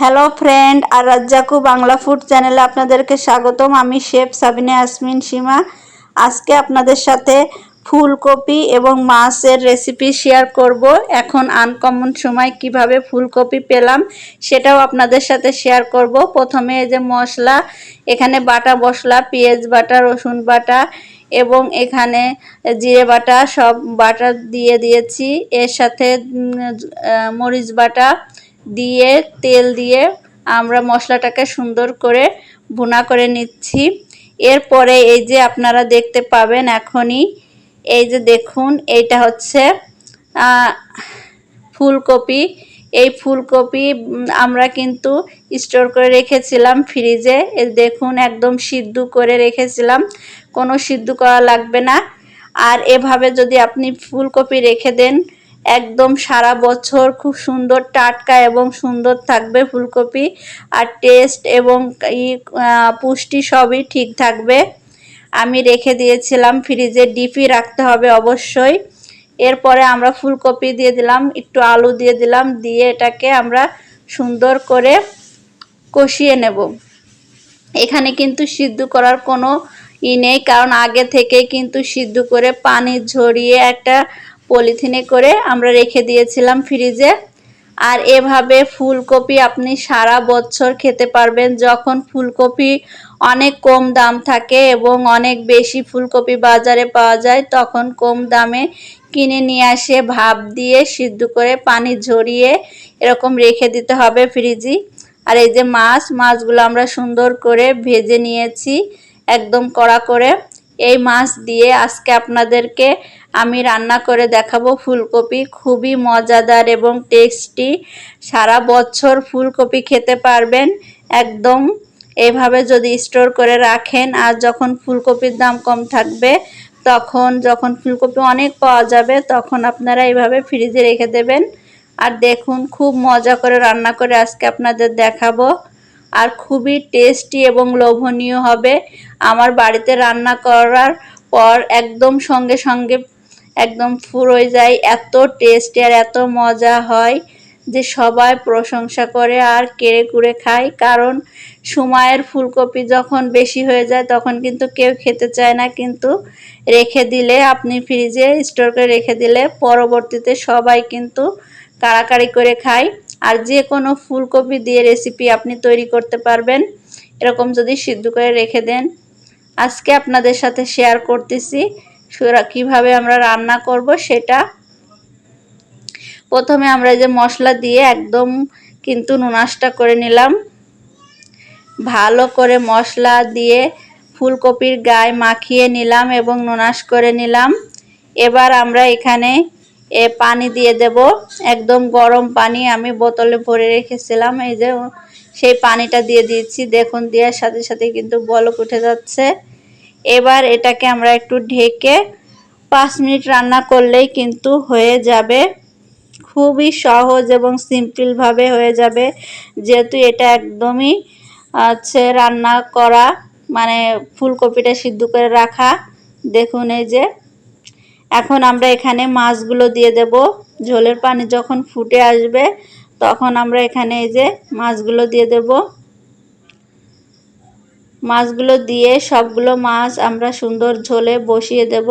Hello friend আর রাজ্জাকু Bangla food চ্যানেলে আপনাদেরকে স্বাগতম। আমি শেফ সাবিনা আসমিন সীমা। আজকে আপনাদের সাথে ফুলকপি এবং মাছের রেসিপি শেয়ার করব। এখন আনকমন সময় কীভাবে ফুলকপি পেলাম সেটাও আপনাদের সাথে শেয়ার করব। প্রথমে এই যে মশলা, এখানে বাটা মশলা, পেঁয়াজ বাটা, রসুন বাটা এবং এখানে জিরে বাটা সব বাটা দিয়ে দিয়েছি। এর সাথে মরিচ বাটা দিয়ে তেল দিয়ে আমরা মশলাটাকে সুন্দর করে ভুনা করে নিচ্ছি। এরপরে এই যে আপনারা দেখতে পাবেন এখনই, এই যে দেখুন, এইটা হচ্ছে ফুলকপি। এই ফুলকপি আমরা কিন্তু স্টোর করে রেখেছিলাম ফ্রিজে। দেখুন, একদম সিদ্ধ করে রেখেছিলাম। কোনো সিদ্ধ করা লাগবে না। আর এভাবে যদি আপনি ফুলকপি রেখে দেন একদম সারা বছর খুব সুন্দর টাটকা এবং সুন্দর থাকবে ফুলকপি আর টেস্ট এবং পুষ্টি সবই ঠিক থাকবে। আমি রেখে দিয়েছিলাম ফ্রিজে ডিপি রাখতে হবে অবশ্যই। এরপরে আমরা ফুলকপি দিয়ে দিলাম, একটু আলু দিয়ে দিলাম, দিয়ে এটাকে আমরা সুন্দর করে কষিয়ে নেব। এখানে কিন্তু সিদ্ধ করার কোনো ই নেই, কারণ আগে থেকে কিন্তু সিদ্ধ করে পানি ঝরিয়ে একটা পলিথিনে করে আমরা রেখে দিয়েছিলাম ফ্রিজে। আর এভাবে ফুলকপি আপনি সারা বছর খেতে পারবেন যখন ফুলকপি অনেক কম দাম থাকে এবং অনেক বেশি ফুলকপি বাজারে পাওয়া যায়, তখন কম দামে কিনে নিয়ে আসে ভাপ দিয়ে সিদ্ধ করে পানি ঝরিয়ে এরকম রেখে দিতে হবে ফ্রিজি। আর এই যে মাছ, মাছগুলো আমরা সুন্দর করে ভেজে নিয়েছি, একদম কড়া করে। এই মাছ দিয়ে আজকে আপনাদেরকে আমি রান্না করে দেখাবো ফুলকপি। খুবই মজাদার এবং টেস্টি। সারা বছর ফুলকপি খেতে পারবেন একদম। এভাবে যদি স্টোর করে রাখেন আর যখন ফুলকপির দাম কম থাকবে, তখন যখন ফুলকপি অনেক পাওয়া যাবে, তখন আপনারা এইভাবে ফ্রিজে রেখে দেবেন। আর দেখুন, খুব মজা করে রান্না করে আজকে আপনাদের দেখাবো। আর খুবই টেস্টি এবং লোভনীয় হবে। আমার বাড়িতে রান্না করার পর একদম সঙ্গে সঙ্গে একদম ফুরোয় যায়, এত টেস্টি আর এত মজা হয় যে সবাই প্রশংসা করে আর কেড়ে কুড়ে খায়। কারণ সময়ের ফুলকপি যখন বেশি হয়ে যায় তখন কিন্তু কেউ খেতে চায় না, কিন্তু রেখে দিলে, আপনি ফ্রিজে স্টোর করে রেখে দিলে পরবর্তীতে সবাই কিন্তু কাড়াকাড়ি করে খায়। আর যে কোনো ফুলকপি দিয়ে রেসিপি আপনি তৈরি করতে পারবেন। এরকম যদি সিদ্ধ করে রেখে দেন। আজকে আপনাদের সাথে শেয়ার করতেছি কীভাবে আমরা রান্না করব সেটা। প্রথমে আমরা যে মশলা দিয়ে একদম কিন্তু নুনাশটা করে নিলাম। ভালো করে মশলা দিয়ে ফুলকপির গায়ে মাখিয়ে নিলাম এবং নুনাশ করে নিলাম। এবার আমরা এখানে এ পানি দিয়ে দেব। একদম গরম পানি আমি বোতলে ভরে রেখেছিলাম। এই যে সেই পানিটা দিয়ে দিচ্ছি দেখুন, দেওয়ার সাথে সাথে কিন্তু বলক উঠে যাচ্ছে। এবার এটাকে আমরা একটু ঢেকে পাঁচ মিনিট রান্না করলেই কিন্তু হয়ে যাবে। খুবই সহজ এবং সিম্পলভাবে হয়ে যাবে। যেহেতু এটা একদমই হচ্ছে রান্না করা মানে ফুলকপিটা সিদ্ধ করে রাখা। দেখুন, এই যে এখন আমরা এখানে মাছগুলো দিয়ে দেব। ঝোলের পানি যখন ফুটে আসবে, তখন আমরা এখানে এই যে মাছগুলো দিয়ে দেব। মাছগুলো দিয়ে সবগুলো মাছ আমরা সুন্দর ঝোলে বসিয়ে দেব।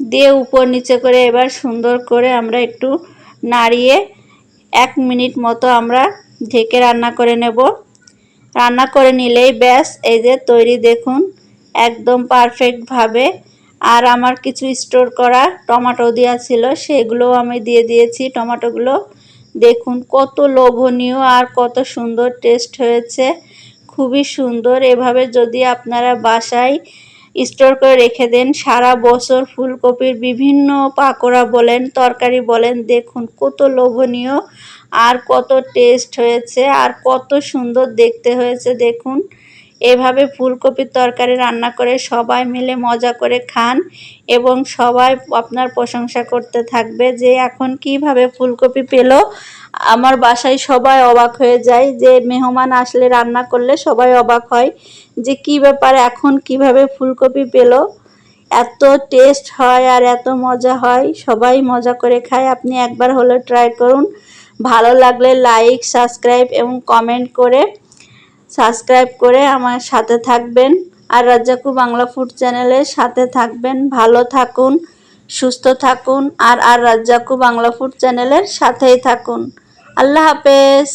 দিয়ে উপর নিচে করে এবার সুন্দর করে আমরা একটু নাড়িয়ে এক মিনিট মতো আমরা ঢেকে রান্না করে নেব। রান্না করে নিলেই ব্যাস, এই যে তৈরি দেখুন। একদম পারফেক্টভাবে আর আমার কিছু স্টোর করা টমেটো দেওয়া ছিল, সেগুলোও আমি দিয়ে দিয়েছি। টমেটোগুলো দেখুন কত লোভনীয় আর কত সুন্দর টেস্ট হয়েছে। খুবই সুন্দর। এভাবে যদি আপনারা বাসায় স্টোর করে রেখে দেন, সারা বছর ফুলকপির বিভিন্ন পাকোড়া বলেন, তরকারি বলেন, দেখুন কত লোভনীয় আর কত টেস্ট হয়েছে আর কত সুন্দর দেখতে হয়েছে। দেখুন এভাবে ফুলকপির তরকারি রান্না করে সবাই মিলে মজা করে খান এবং সবাই আপনার প্রশংসা করতে থাকবে যে এখন কীভাবে ফুলকপি পেল। আমার বাসায় সবাই অবাক হয়ে যায় যে মেহমান আসলে রান্না করলে সবাই অবাক হয় যে কি ব্যাপার, এখন কীভাবে ফুলকপি পেল। এত টেস্ট হয় আর এত মজা হয়, সবাই মজা করে খায়। আপনি একবার হলে ট্রাই করুন। ভালো লাগলে লাইক, সাবস্ক্রাইব এবং কমেন্ট করে সাবস্ক্রাইব করে আমার সাথে থাকবেন। আর রাজ্জাকু বাংলা ফুড চ্যানেলের সাথে থাকবেন। ভালো থাকুন, সুস্থ থাকুন, আর আর রাজ্জাকু বাংলা ফুড চ্যানেলের সাথেই থাকুন। আল্লাহ হাফেজ।